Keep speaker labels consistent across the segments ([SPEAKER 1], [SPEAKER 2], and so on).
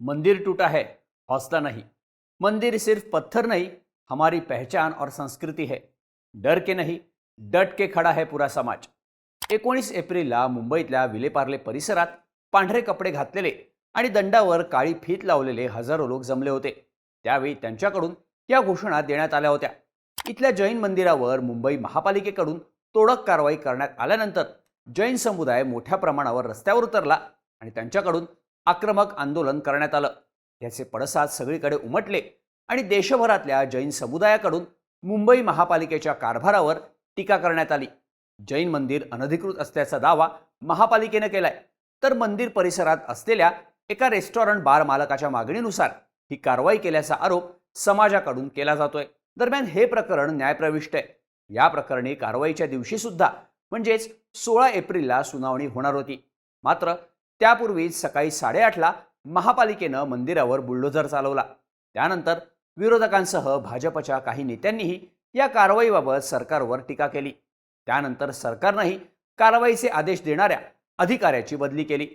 [SPEAKER 1] मंदिर टूटा है हौसला नहीं। मंदिर सिर्फ पत्थर नहीं हमारी पहचान और संस्कृती है। डर के नहीं डट के खडा है पुरा समाज। एकोणीस एप्रिलला मुंबईतल्या विलेपार्ले परिसरात पांढरे कपडे घातलेले आणि दंडावर काळी फीत लावलेले हजारो लोक जमले होते. त्यावेळी त्यांच्याकडून या घोषणा देण्यात आल्या होत्या. इथल्या जैन मंदिरावर मुंबई महापालिकेकडून तोडक कारवाई करण्यात आल्यानंतर जैन समुदाय मोठ्या प्रमाणावर रस्त्यावर उतरला आणि त्यांच्याकडून आक्रमक आंदोलन करण्यात आलं. याचे पडसाद सगळीकडे उमटले आणि देशभरातल्या जैन समुदायाकडून मुंबई महापालिकेच्या कारभारावर टीका करण्यात आली. जैन मंदिर अनधिकृत असल्याचा दावा महापालिकेनं केलाय. तर मंदिर परिसरात असलेल्या एका रेस्टॉरंट बार मालकाच्या मागणीनुसार ही कारवाई केल्याचा आरोप समाजाकडून केला जातोय. दरम्यान हे प्रकरण न्यायप्रविष्ट आहे. या प्रकरणी कारवाईच्या दिवशी सुद्धा म्हणजेच सोळा एप्रिलला सुनावणी होणार होती. मात्र त्यापूर्वीच सकाळी साडेआठला महापालिकेनं मंदिरावर बुलडोझर चालवला. त्यानंतर विरोधकांसह भाजपच्या काही नेत्यांनीही या कारवाईबाबत सरकारवर टीका केली. त्यानंतर सरकारनंही कारवाईचे आदेश देणाऱ्या अधिकाऱ्याची बदली केली.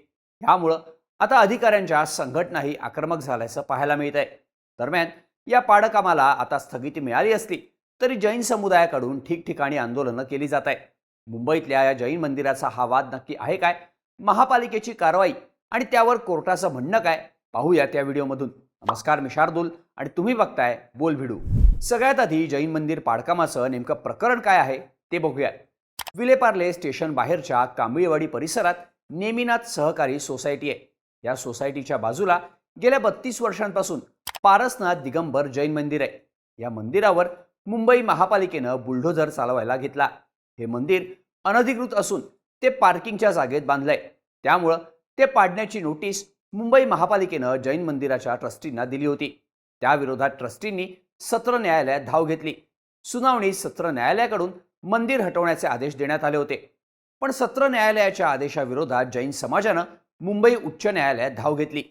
[SPEAKER 1] ह्यामुळं आता अधिकाऱ्यांच्या संघटनाही आक्रमक झाल्याचं पाहायला मिळत आहे दरम्यान या पाडकामाला आता स्थगिती मिळाली असली तरी जैन समुदायाकडून ठिकठिकाणी आंदोलनं केली जात आहे मुंबईतल्या या जैन मंदिराचा हा वाद नक्की आहे काय? महापालिकेची कारवाई आणि त्यावर कोर्टाचं म्हणणं काय? पाहूया त्या व्हिडिओमधून. नमस्कार मी शार्दूल आणि तुम्ही बघताय बोल भिडू. सगळ्यात आधी जैन मंदिर पाडकामाचं नेमकं प्रकरण काय आहे ते बघूया विलेपार्ले स्टेशन बाहेरच्या कांबळीवाडी परिसरात नेमिनाथ सहकारी सोसायटी आहे. या सोसायटीच्या बाजूला गेल्या बत्तीस वर्षांपासून पारसनाथ दिगंबर जैन मंदिर आहे. या मंदिरावर मुंबई महापालिकेनं बुलडोझर चालवायला घेतला. हे मंदिर अनधिकृत असून ते पार्किंगच्या जागेत बांधलंय. त्यामुळं ते पाडण्याची नोटीस मुंबई महापालिकेनं जैन मंदिराच्या ट्रस्टींना दिली होती. त्याविरोधात ट्रस्टींनी सत्र न्यायालयात धाव घेतली. सुनावणी सत्र न्यायालयाकडून मंदिर हटवण्याचे आदेश देण्यात आले होते. पण सत्र न्यायालयाच्या आदेशाविरोधात जैन समाजानं मुंबई उच्च न्यायालयात धाव घेतली.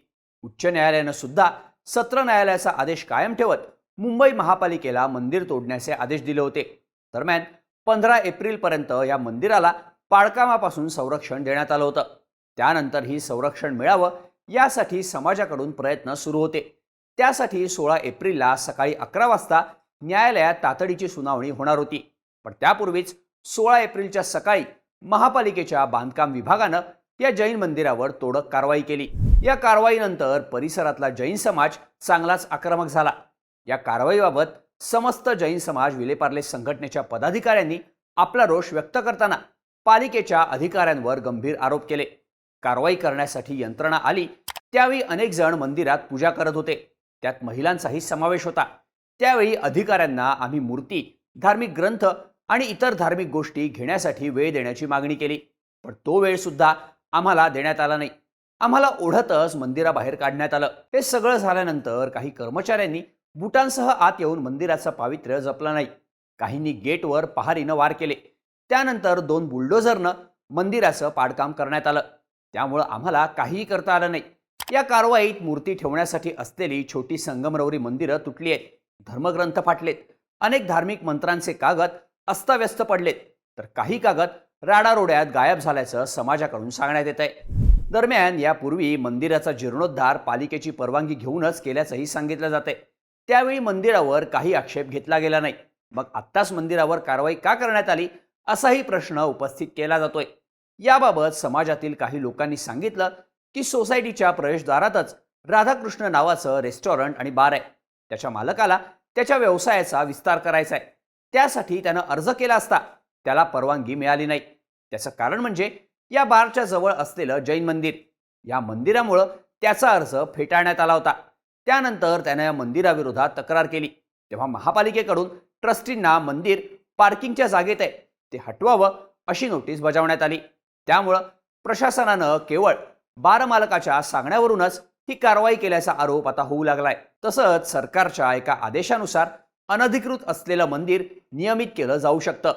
[SPEAKER 1] उच्च न्यायालयानं सुद्धा सत्र न्यायालयाचा आदेश कायम ठेवत मुंबई महापालिकेला मंदिर तोडण्याचे आदेश दिले होते. दरम्यान पंधरा एप्रिलपर्यंत या मंदिराला पाडकामापासून संरक्षण देण्यात आलं होतं. त्यानंतर ही संरक्षण मिळावं यासाठी समाजाकडून प्रयत्न सुरू होते. त्यासाठी सोळा एप्रिलला सकाळी अकरा वाजता न्यायालयात तातडीची सुनावणी होणार होती. पण त्यापूर्वीच सोळा एप्रिलच्या सकाळी महापालिकेच्या बांधकाम विभागानं या जैन मंदिरावर तोडक कारवाई केली. या कारवाईनंतर परिसरातला जैन समाज चांगलाच आक्रमक झाला. या कारवाईबाबत समस्त जैन समाज विलेपार्ले संघटनेच्या पदाधिकाऱ्यांनी आपला रोष व्यक्त करताना पालिकेच्या अधिकाऱ्यांवर गंभीर आरोप केले. कारवाई करण्यासाठी यंत्रणा आली त्यावेळी अनेक जण मंदिरात पूजा करत होते. त्यात महिलांचाही समावेश होता. त्यावेळी अधिकाऱ्यांना आम्ही मूर्ती धार्मिक ग्रंथ आणि इतर धार्मिक गोष्टी घेण्यासाठी वेळ देण्याची मागणी केली. पण तो वेळ सुद्धा आम्हाला देण्यात आला नाही. आम्हाला ओढतच मंदिराबाहेर काढण्यात आलं. हे सगळं झाल्यानंतर काही कर्मचाऱ्यांनी बुटांसह आत येऊन मंदिराचं पावित्र्य जपलं नाही. काहींनी गेटवर पहारीनं वार केले. त्यानंतर दोन बुलडोझरनं मंदिराचं पाडकाम करण्यात आलं. त्यामुळं आम्हाला काहीही करता आलं नाही. या कारवाईत मूर्ती ठेवण्यासाठी असलेली छोटी संगमरवरी मंदिरं तुटली आहेत. धर्मग्रंथ फाटलेत. अनेक धार्मिक मंत्रांचे कागद अस्ताव्यस्त पडलेत. तर काही कागद राडारोड्यात गायब झाल्याचं समाजाकडून सांगण्यात येत आहे दरम्यान यापूर्वी मंदिराचा जीर्णोद्धार पालिकेची परवानगी घेऊनच केल्याचंही सांगितलं जाते त्यावेळी मंदिरावर काही आक्षेप घेतला गेला नाही. मग आत्ताच मंदिरावर कारवाई का करण्यात आली? असाही प्रश्न उपस्थित केला जातोय. याबाबत समाजातील काही लोकांनी सांगितलं की सोसायटीच्या प्रवेशद्वारातच राधाकृष्ण नावाचं रेस्टॉरंट आणि बार आहे. त्याच्या मालकाला त्याच्या व्यवसायाचा विस्तार करायचा आहे. त्यासाठी त्यानं अर्ज केला असता. त्याला परवानगी मिळाली नाही. त्याचं कारण म्हणजे या बारच्या जवळ असलेलं जैन मंदिर. या मंदिरामुळं त्याचा अर्ज फेटाळण्यात आला होता. त्यानंतर त्यानं या मंदिराविरोधात तक्रार केली. तेव्हा महापालिकेकडून ट्रस्टींना मंदिर पार्किंगच्या जागेत आहे. ते हटवावं अशी नोटीस बजावण्यात आली. त्यामुळं प्रशासनानं केवळ बार मालकाच्या सांगण्यावरूनच ही कारवाई केल्याचा आरोप आता होऊ लागलाय. तसंच सरकारच्या एका आदेशानुसार अनधिकृत असलेलं मंदिर नियमित केलं जाऊ शकतं.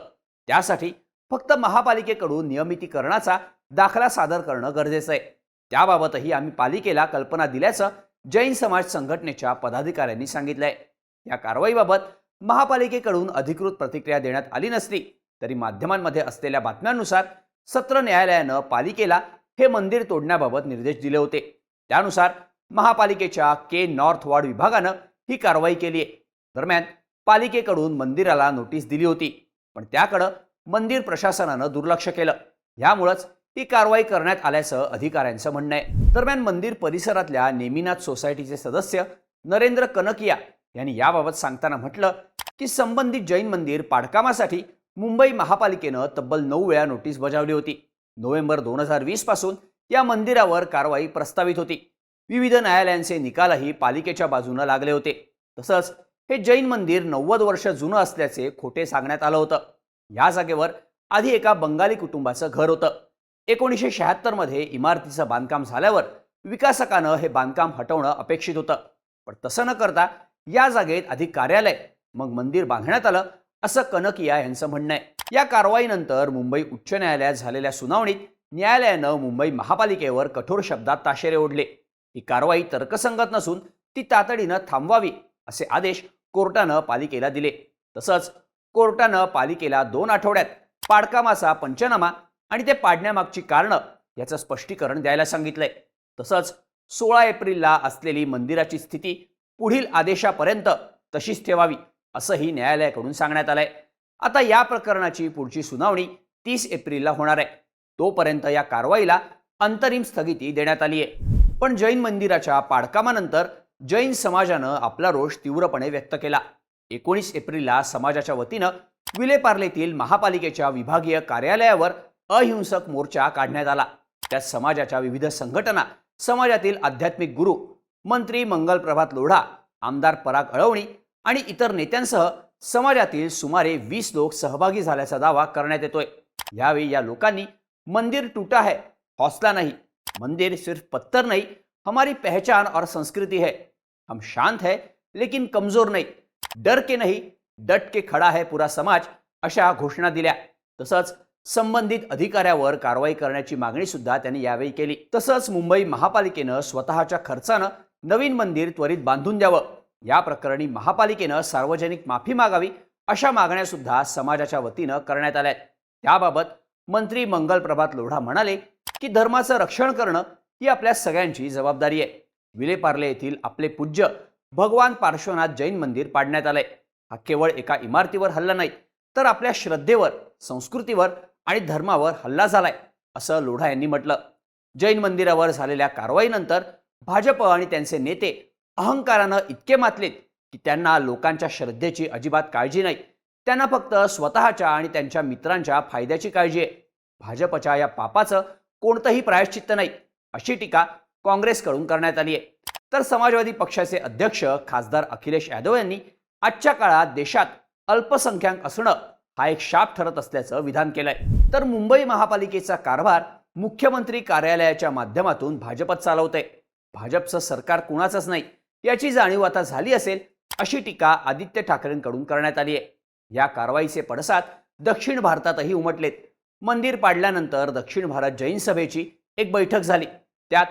[SPEAKER 1] त्यासाठी फक्त महापालिकेकडून नियमितीकरणाचा दाखला सादर करणं गरजेचं आहे. त्याबाबतही आम्ही पालिकेला कल्पना दिल्याचं जैन समाज संघटनेच्या पदाधिकाऱ्यांनी सांगितलंय. या कारवाईबाबत महापालिकेकडून अधिकृत प्रतिक्रिया देण्यात आली नसली तरी माध्यमांमध्ये असलेल्या बातम्यांनुसार सत्र न्यायालयानं पालिकेला हे मंदिर तोडण्याबाबत निर्देश दिले होते. त्यानुसार महापालिकेच्या के नॉर्थ वॉर्ड विभागानं ही कारवाई केली आहे. दरम्यान पालिकेकडून मंदिराला नोटीस दिली होती पण त्याकडं मंदिर प्रशासनानं दुर्लक्ष केलं. यामुळंच ही कारवाई करण्यात आल्याचं अधिकाऱ्यांचं म्हणणं आहे. दरम्यान मंदिर परिसरातल्या नेमिनाथ सोसायटीचे सदस्य नरेंद्र कनकिया यांनी याबाबत सांगताना म्हटलं की संबंधित जैन मंदिर पाडकामासाठी मुंबई महापालिकेनं तब्बल नऊ वेळा नोटीस बजावली होती. नोव्हेंबर दोन हजार वीसपासून या मंदिरावर कारवाई प्रस्तावित होती. विविध न्यायालयांचे निकालही पालिकेच्या बाजूनं लागले होते. तसंच हे जैन मंदिर नव्वद वर्ष जुनं असल्याचे खोटे सांगण्यात आलं होतं. या जागेवर आधी एका बंगाली कुटुंबाचं घर होतं. एकोणीसशे शहात्तरमध्ये इमारतीचं बांधकाम झाल्यावर विकासकानं हे बांधकाम हटवणं अपेक्षित होतं. पण तसं न करता या जागेत आधी कार्यालय मग मंदिर बांधण्यात आलं असं कनकिया यांचं म्हणणं आहे. या कारवाईनंतर मुंबई उच्च न्यायालयात झालेल्या सुनावणीत न्यायालयानं मुंबई महापालिकेवर कठोर शब्दात ताशेरे ओढले. ही कारवाई तर्कसंगत नसून ती तातडीनं थांबवावी असे आदेश कोर्टानं पालिकेला दिले. तसंच कोर्टानं पालिकेला दोन आठवड्यात पाडकामाचा पंचनामा आणि ते पाडण्यामागची कारणं याचं स्पष्टीकरण द्यायला सांगितलंय. तसंच सोळा एप्रिलला असलेली मंदिराची स्थिती पुढील आदेशापर्यंत तशीच ठेवावी. असंही न्यायालयाकडून सांगण्यात आलंय. आता या प्रकरणाची पुढची सुनावणी तीस एप्रिलला होणार आहे. तोपर्यंत या कारवाईला अंतरिम स्थगिती देण्यात आली आहे. पण जैन मंदिराच्या पाडकामानंतर जैन समाजानं आपला रोष तीव्रपणे व्यक्त केला. एकोणीस एप्रिलला समाजाच्या वतीनं विलेपार्लेतील महापालिकेच्या विभागीय कार्यालयावर अहिंसक मोर्चा काढण्यात आला. त्यात समाजाच्या विविध संघटना समाजातील आध्यात्मिक गुरु मंत्री मंगल प्रभात लोढा आमदार पराग अळवणी आणि इतर नेत्यांसह समाजातील सुमारे वीस लोक सहभागी झाल्याचा दावा करण्यात येतोय. यावेळी या लोकांनी मंदिर टूटा है हौसला नाही. मंदिर सिर्फ पत्थर नाही. हमारी पहचान और संस्कृति है. हम शांत है लेकिन कमजोर नाही. डर के नहीं. डट के खडा है पुरा समाज अशा घोषणा दिल्या. तसंच संबंधित अधिकाऱ्यावर कारवाई करण्याची मागणी सुद्धा त्यांनी यावेळी केली. तसंच मुंबई महापालिकेनं स्वतःच्या खर्चानं नवीन मंदिर त्वरित बांधून द्यावं. या प्रकरणी महापालिकेनं सार्वजनिक माफी मागावी अशा मागण्या सुद्धा समाजाच्या वतीनं करण्यात आल्या आहेत. त्याबाबत मंत्री मंगल प्रभात लोढा म्हणाले की धर्माचं रक्षण करणं ही आपल्या सगळ्यांची जबाबदारी आहे. विलेपार्ले येथील आपले पूज्य भगवान पार्श्वनाथ जैन मंदिर पाडण्यात आलंय. हा केवळ एका इमारतीवर हल्ला नाही तर आपल्या श्रद्धेवर संस्कृतीवर आणि धर्मावर हल्ला झालाय असं लोढा यांनी म्हटलं. जैन मंदिरावर झालेल्या कारवाईनंतर भाजप आणि त्यांचे नेते अहंकारानं इतके मातलेत की त्यांना लोकांच्या श्रद्धेची अजिबात काळजी नाही. त्यांना फक्त स्वतःच्या आणि त्यांच्या मित्रांच्या फायद्याची काळजी आहे. भाजपच्या या पापाचं कोणतंही प्रायश्चित्त नाही अशी टीका काँग्रेसकडून करण्यात आली आहे. तर समाजवादी पक्षाचे अध्यक्ष खासदार अखिलेश यादव यांनी आजच्या काळात देशात अल्पसंख्याक असणं हा एक शाप ठरत असल्याचं विधान केलंय. तर मुंबई महापालिकेचा कारभार मुख्यमंत्री कार्यालयाच्या माध्यमातून भाजपच चालवतंय. भाजपचं सरकार कुणाचंच नाही. याची जाणीव आता झाली असेल अशी टीका आदित्य ठाकरेंकडून करण्यात आली आहे. या कारवाईचे पडसाद दक्षिण भारतातही उमटलेत. मंदिर पाडल्यानंतर दक्षिण भारत जैन सभेची एक बैठक झाली. त्यात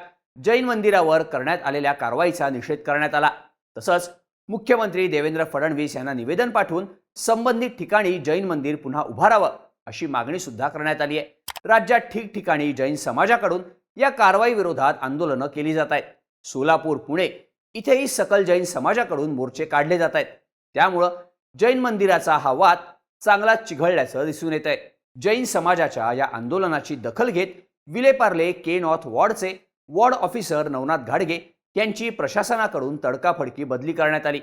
[SPEAKER 1] जैन मंदिरावर करण्यात आलेल्या कारवाईचा निषेध करण्यात आला. तसंच मुख्यमंत्री देवेंद्र फडणवीस यांना निवेदन पाठवून संबंधित ठिकाणी जैन मंदिर पुन्हा उभारावं अशी मागणी सुद्धा करण्यात आली आहे. राज्यात ठिकठिकाणी जैन समाजाकडून या कारवाई विरोधात आंदोलनं केली जात आहेत. सोलापूर पुणे इथेही सकल जैन समाजाकडून मोर्चे काढले जात आहेत. त्यामुळं जैन मंदिराचा हा वाद चांगला चिघळल्याचं दिसून येत आहे जैन समाजाच्या या आंदोलनाची दखल घेत विलेपार्ले के नॉर्थ वॉर्डचे वॉर्ड ऑफिसर नवनाथ घाडगे यांची प्रशासनाकडून तडकाफडकी बदली करण्यात आली.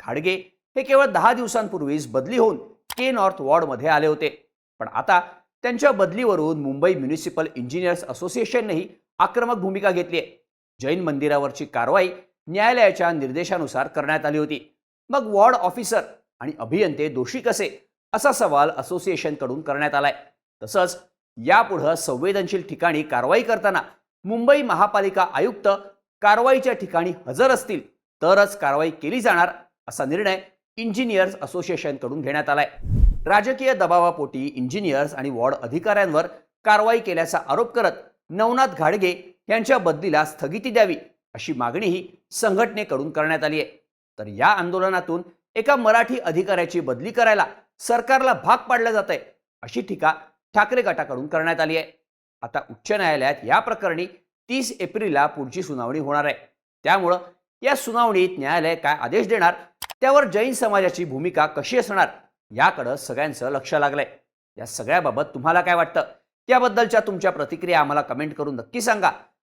[SPEAKER 1] घाडगे हे केवळ दहा दिवसांपूर्वीच बदली होऊन के नॉर्थ वॉर्डमध्ये आले होते. पण आता त्यांच्या बदलीवरून मुंबई म्युनिसिपल इंजिनियर्स असोसिएशननेही आक्रमक भूमिका घेतली आहे. जैन मंदिरावरची कारवाई न्यायालयाच्या निर्देशानुसार करण्यात आली होती. मग वॉर्ड ऑफिसर आणि अभियंते दोषी कसे? असा सवाल असोसिएशनकडून करण्यात आलाय. तसंच यापुढं संवेदनशील ठिकाणी कारवाई करताना मुंबई महापालिका आयुक्त कारवाईच्या ठिकाणी हजर असतील तरच कारवाई केली जाणार असा निर्णय इंजिनियर्स असोसिएशनकडून घेण्यात आलाय. राजकीय दबावापोटी इंजिनियर्स आणि वॉर्ड अधिकाऱ्यांवर कारवाई केल्याचा आरोप करत नवनाथ घाडगे यांच्या बदलीला स्थगिती द्यावी अशी मागणीही संघटनेकडून करण्यात आली आहे. तर या आंदोलनातून एका मराठी अधिकाऱ्याची बदली करायला सरकारला भाग पाडलं जात आहे अशी टीका ठाकरे गटाकडून करण्यात आली आहे. आता उच्च न्यायालयात या प्रकरणी तीस एप्रिलला पुढची सुनावणी होणार आहे. त्यामुळं या सुनावणीत न्यायालय काय आदेश देणार त्यावर जैन समाजाची भूमिका कशी असणार याकडं सगळ्यांचं लक्ष लागलंय. या सगळ्याबाबत तुम्हाला काय वाटतं? त्याबद्दलच्या तुमच्या प्रतिक्रिया आम्हाला कमेंट करून नक्की सांगा.